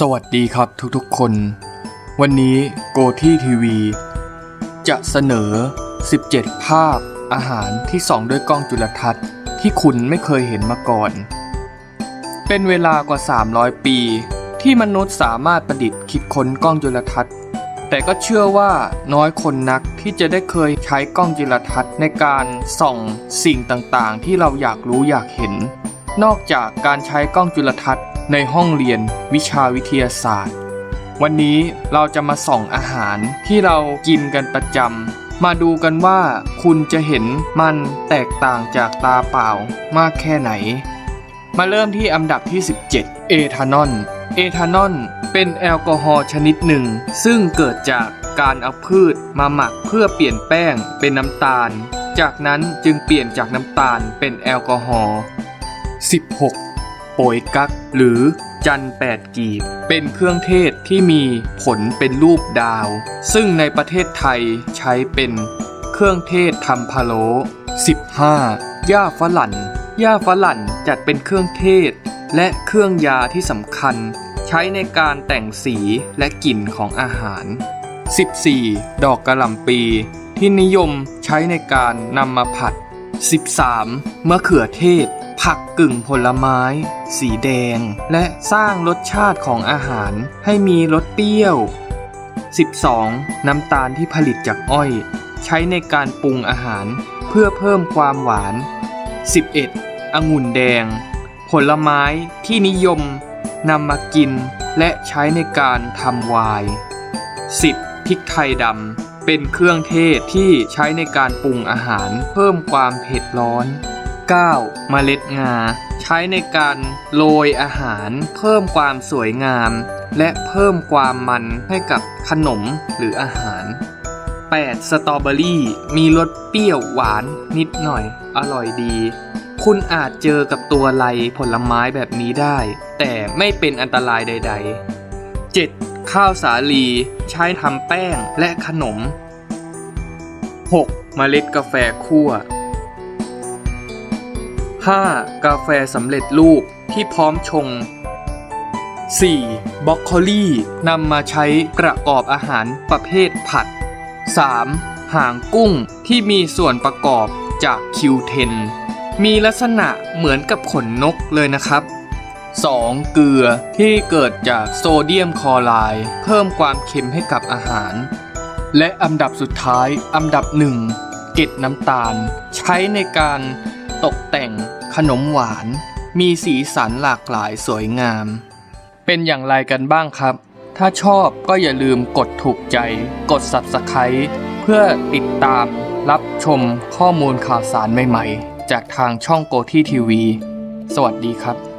สวัสดีครับทุกๆคน วันนี้โกที่ทีวี จะเสนอ 17 ภาพอาหารที่ส่องด้วยกล้องจุลทรรศน์ที่คุณไม่เคยเห็นมาก่อน เป็นเวลากว่า 300 ปี ที่มนุษย์สามารถประดิษฐ์คิดค้นกล้องจุลทรรศน์ แต่ก็เชื่อว่าน้อยคนนักที่จะได้เคยใช้กล้องจุลทรรศน์ในการส่องสิ่งต่างๆ ที่เราอยากรู้อยากเห็น นอกจากการใช้กล้องจุลทรรศน์ ในห้องเรียนวิชาวิทยาศาสตร์ วันนี้เราจะมาส่องอาหารที่เรากินกันประจำ มาดูกันว่าคุณจะเห็นมันแตกต่างจากตาเปล่ามากแค่ไหน มาเริ่มที่อันดับที่ 17 เอทานอล เอทานอลเป็นแอลกอฮอล์ชนิดหนึ่ง ซึ่งเกิดจากการเอาพืชมาหมักเพื่อเปลี่ยนแป้งเป็นน้ำตาล จากนั้นจึงเปลี่ยนจากน้ำตาลเป็นแอลกอฮอล์16 โป่ยกั๊กหรือจันแปดกีบ เป็นเครื่องเทศที่มีผลเป็นรูปดาว ซึ่งในประเทศไทยใช้เป็นเครื่องเทศทำพะโล้ 15ย่าฝรั่นย่าฝรั่นจัดเป็นเครื่องเทศ และเครื่องยาที่สำคัญ ใช้ในการแต่งสีและกลิ่นของอาหาร 14. ดอกกระหล่ำปี ที่นิยมใช้ในการนำมาผัด 13. มะเขือเทศ ผักกึ่งผลไม้ สีแดง และสร้างรสชาติของอาหารให้มีรสเปรี้ยว 12. น้ำตาลที่ผลิตจากอ้อย ใช้ในการปรุงอาหารเพื่อเพิ่มความหวาน 11. องุ่นแดง ผลไม้ที่นิยมนำมากินและใช้ในการทำไวน์ 10. พริกไทยดำเป็นเครื่องเทศที่ใช้ในการปรุงอาหารเพิ่มความเผ็ดร้อน 9. เมล็ดงา ใช้ในการโรยอาหาร เพิ่มความสวยงาม และเพิ่มความมันให้กับขนมหรืออาหาร 8. สตรอเบอรี่ มีรสเปรี้ยวหวานนิดหน่อย อร่อยดี คุณอาจเจอกับตัวไลผลไม้แบบนี้ได้ แต่ไม่เป็นอันตรายใด ๆ 7. ข้าวสาลีใช้ทำแป้งและขนม 6. เมล็ดกาแฟคั่ว 5. กาแฟสำเร็จรูปที่พร้อมชง 4. บรอกโคลี่นำมาใช้ประกอบอาหารประเภทผัด 3. หางกุ้งที่มีส่วนประกอบจากคิวเทนมีลักษณะเหมือนกับขนนกเลยนะครับ 2. เกลือที่เกิดจากโซเดียมคลอไรด์เพิ่มความเค็มให้กับอาหาร และอันดับสุดท้ายอันดับหนึ่งเกล็ดน้ำตาล ใช้ในการตกแต่ง ขนมหวาน มีสีสันหลากหลายสวยงาม เป็นอย่างไรกันบ้างครับ ถ้าชอบก็อย่าลืมกดถูกใจ กด Subscribe เพื่อติดตามรับชมข้อมูลข่าวสารใหม่ ๆ จากทางช่องโกที่ทีวี สวัสดีครับ